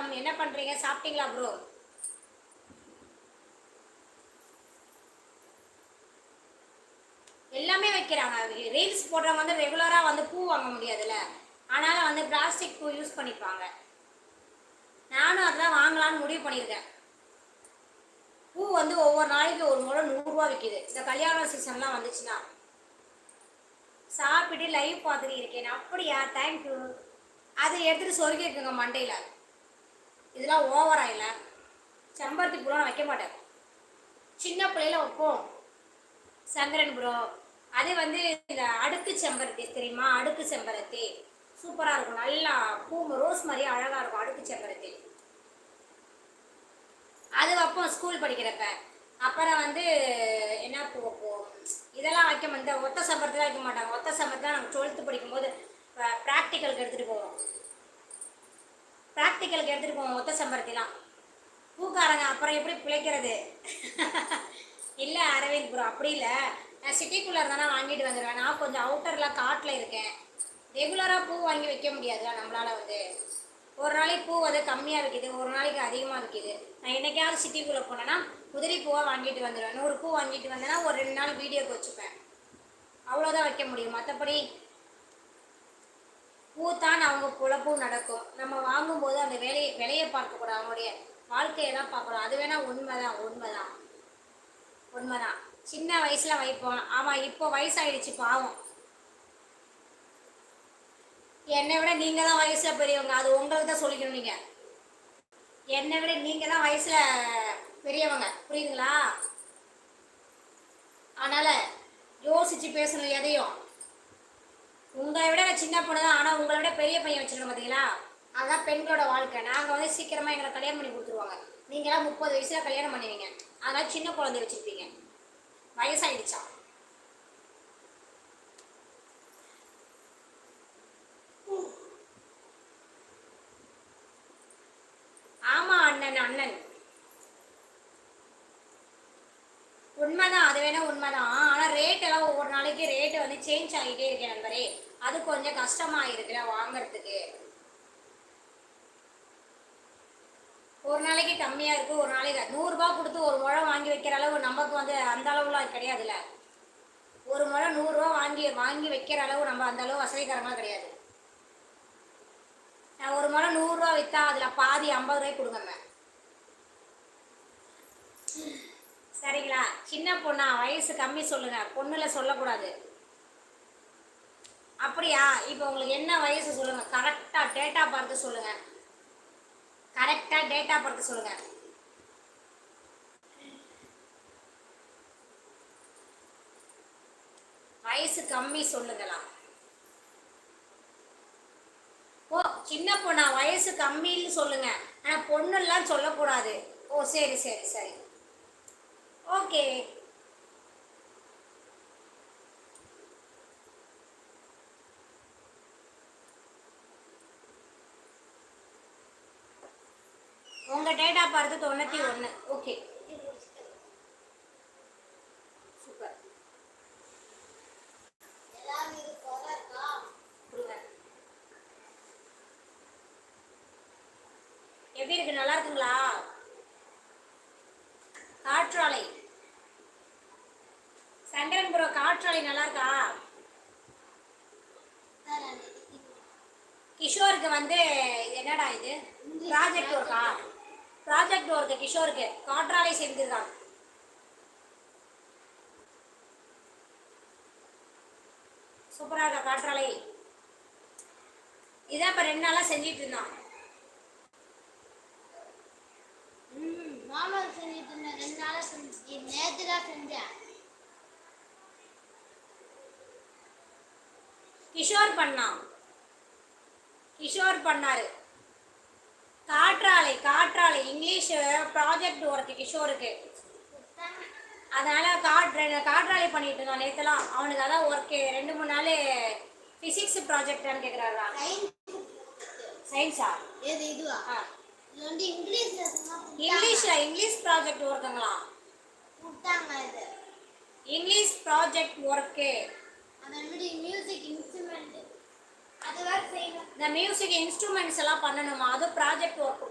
வணக்கம் என்ன பண்றீங்க? சாப்பிட்டீங்களா ப்ரோ எல்லாமே வைக்கிறாங்க. ரீல்ஸ் போடுறவங்க வந்து ரெகுலராக வந்து பூ வாங்க முடியாதுல்ல. ஆனாலும் வந்து பிளாஸ்டிக் பூ யூஸ் பண்ணிப்பாங்க. நானும் அதெல்லாம் வாங்கலாம்னு முடிவு பண்ணியிருக்கேன். பூ வந்து ஒவ்வொரு நாளைக்கு ஒரு முறை நூறுரூவா விற்கிது இந்த கல்யாண சீசன்லாம் வந்துச்சுன்னா. சாப்பிட்டு லைவ் பார்த்துட்டு இருக்கேன். அப்படியா? தேங்க்யூ அதை எடுத்துகிட்டு சொருகி மண்டையில். இதெல்லாம் ஓவரா இல்லை. செம்பருத்தி பூலாம் வைக்க மாட்டேன். சின்ன பிள்ளையில வைப்போம். சங்கரன் ப்ரோ அது வந்து இந்த அடுக்கு செம்பருத்தி தெரியுமா? அடுக்கு செம்பருத்தி. சூப்பராக இருக்கும். நல்லா பூ ரோஸ் மாதிரி அழகாக இருக்கும் அடுக்கு செம்பருத்தி. அது வைப்போம் ஸ்கூல் படிக்கிறப்ப. அப்புறம் வந்து என்ன பூ வைப்போம்? இதெல்லாம் வைக்க மாட்டேன். இந்த ஒத்த சம்பரத்தில் வைக்க மாட்டாங்க. ஒத்த சம்பரத்தில் நாங்கள் டுவெல்த்து படிக்கும்போது ப்ராக்டிக்கலுக்கு எடுத்துகிட்டு போவோம் ப்ராக்டிக்கலுக்கு எடுத்துகிட்டு போவோம் ஒத்த சம்பரத்திலாம். பூக்காரங்க அப்புறம் எப்படி பிழைக்கிறது? இல்லை அரவிந்த் ப்ரோ அப்படி இல்லை. நான் சிட்டிக்குள்ளே இருந்தானா வாங்கிட்டு வந்துடுவேன் நான் கொஞ்சம் அவுட்டரில் காட்டில் இருக்கேன். ரெகுலராக பூ வாங்கி வைக்க முடியாதுல நம்மளால் வந்து. ஒரு நாளைக்கு பூ வந்து கம்மியாக விற்கிது ஒரு நாளைக்கு அதிகமாக விற்கிது நான் என்னைக்காவது சிட்டிக்குள்ளே போனேன்னா குதிரை பூவாக வாங்கிட்டு வந்துடுவேன் நூறு பூ வாங்கிட்டு வந்தேன்னா ஒரு ரெண்டு நாள் வீடியோக்கு வச்சுப்பேன். அவ்வளோதான் வைக்க முடியும். மற்றபடி பூத்தான் அவங்க பொழப்பு நடக்கும். நம்ம வாங்கும்போது அந்த வேலையை விலையை பார்க்கக்கூடாது. அவங்களுடைய வாழ்க்கையை தான் பார்க்கணும். அது வேணால் உண்மைதான் உண்மைதான். உண்மைதான். சின்ன வயசில் வைப்போம். ஆமாம் இப்போ வயசாயிடுச்சு பாவம். என்னை விட நீங்கள் தான் வயசில் பெரியவங்க. அது உங்களுக்கு தான் சொல்லிக்கணும் நீங்கள் என்னை விட நீங்கள் தான் வயசில் பெரியவங்க. புரியுதுங்களா? அதனால் யோசித்து பேசணும் எதையும். உங்களை விட நான் சின்ன பொண்ணு தான். ஆனால் உங்களை விட பெரிய பையன் வச்சுருக்கோம் பார்த்தீங்களா அதுதான் பெண்களோட வாழ்க்கை. நாங்கள் வந்து சீக்கிரமாக எங்களை கல்யாணம் பண்ணி கொடுத்துருவாங்க. நீங்களாம் முப்பது வயசில் கல்யாணம் பண்ணுவீங்க. அதனால் சின்ன குழந்தை வச்சுருப்பீங்க. வயசாகிடுச்சா ஆமாம் அண்ணன் அண்ணன். உண்மைதான் அது வேணா உண்மைதான். ஆனால் ரேட் எல்லாம் ஒவ்வொரு நாளைக்கு ரேட் வந்து சேஞ்ச் ஆகிட்டே இருக்கு நண்பரே. அது கொஞ்சம் கஷ்டமா இருக்குல்ல வாங்குறதுக்கு. ஒரு நாளைக்கு கம்மியா இருக்கு ஒரு நாளைக்கு நூறுரூபா கொடுத்து ஒரு முழம் வாங்கி வைக்கிற அளவு நமக்கு வந்து அந்த அளவுலாம் கிடையாதுல்ல. ஒரு முழம் நூறுரூவா வாங்கி வாங்கி வைக்கிற அளவு நம்ம அந்த அளவு வசதிகரமாக கிடையாது. நான் ஒரு முறை நூறுரூவா விற்றா அதில் பாதி ஐம்பது ரூபாய் கொடுங்க சரிங்களா? சின்ன பொண்ணா வயசு கம்மி சொல்லுங்க. பொண்ணுல சொல்லக்கூடாது. அப்படியா? இப்போ உங்களுக்கு என்ன வயசு சொல்லுங்க. கரெக்டாக டேட்டா பார்த்து சொல்லுங்க. கரெக்டாக டேட்டா பார்த்து சொல்லுங்க. வயசு கம்மி சொல்லுங்களா ஓ சின்ன பொண்ணா வயசு கம்மின்னு சொல்லுங்க. ஆனால் பொண்ணுலாம் சொல்லக்கூடாது. ஓ சரி சரி சரி. ஓகே. உங்க டேட்டா பார்த்து தொண்ணூத்தி ஒன்று ஓகே. சூப்பர். எப்படி இருக்கு? நல்லா இருக்குங்களா? காற்று சங்கரன் ப்ரோ நல்லா இருக்கா கிஷோருக்கு வந்து என்னடா இது? ப்ராஜெக்ட் ஒர்க்கா ப்ராஜெக்ட் ஒர்க்கு கிஷோருக்கு காற்றாலை செஞ்சிருக்காங்க சூப்பராக இருக்கா காற்றாலை இதான் இப்போ ரெண்டு நாளாக செஞ்சிட்டு இருந்தான். ம், மாமா செஞ்சுட்டு இருந்தேன் ரெண்டு நாளாக செஞ்சு நேற்று தான் செஞ்சேன். கிஷோர் பண்ணான் கிஷோர் பண்ணாரு. காற்றாலை காற்றாலை இங்கிலீஷ் ப்ராஜெக்ட் ஒர்க்கு கிஷோருக்கு. அதனால காற்று காற்றாலை பண்ணிட்டு இருந்தான் நேற்றுலாம் அவனுக்கு அதான் ஒர்க்கு ரெண்டு மூணு நாள் ஃபிசிக்ஸ் ப்ராஜெக்டான்னு கேட்குறாரா சயின்ஸா எது இதுவா? ஆ. இது வந்து இங்கிலீஷ்ல இங்கிலீஷ்ல இங்கிலீஷ் ப்ராஜெக்ட் ஒர்க்குங்களா கொடுத்தாங்க இது. இங்கிலீஷ் ப்ராஜெக்ட் ஒர்க்கு அதை விட மியூசிக் இன்ஸ்ட்ருமெண்ட் அது வேறு செய்யணும். இந்த மியூசிக் இன்ஸ்ட்ருமெண்ட்ஸ் எல்லாம் பண்ணணுமா? அது ப்ராஜெக்ட் ஒர்க்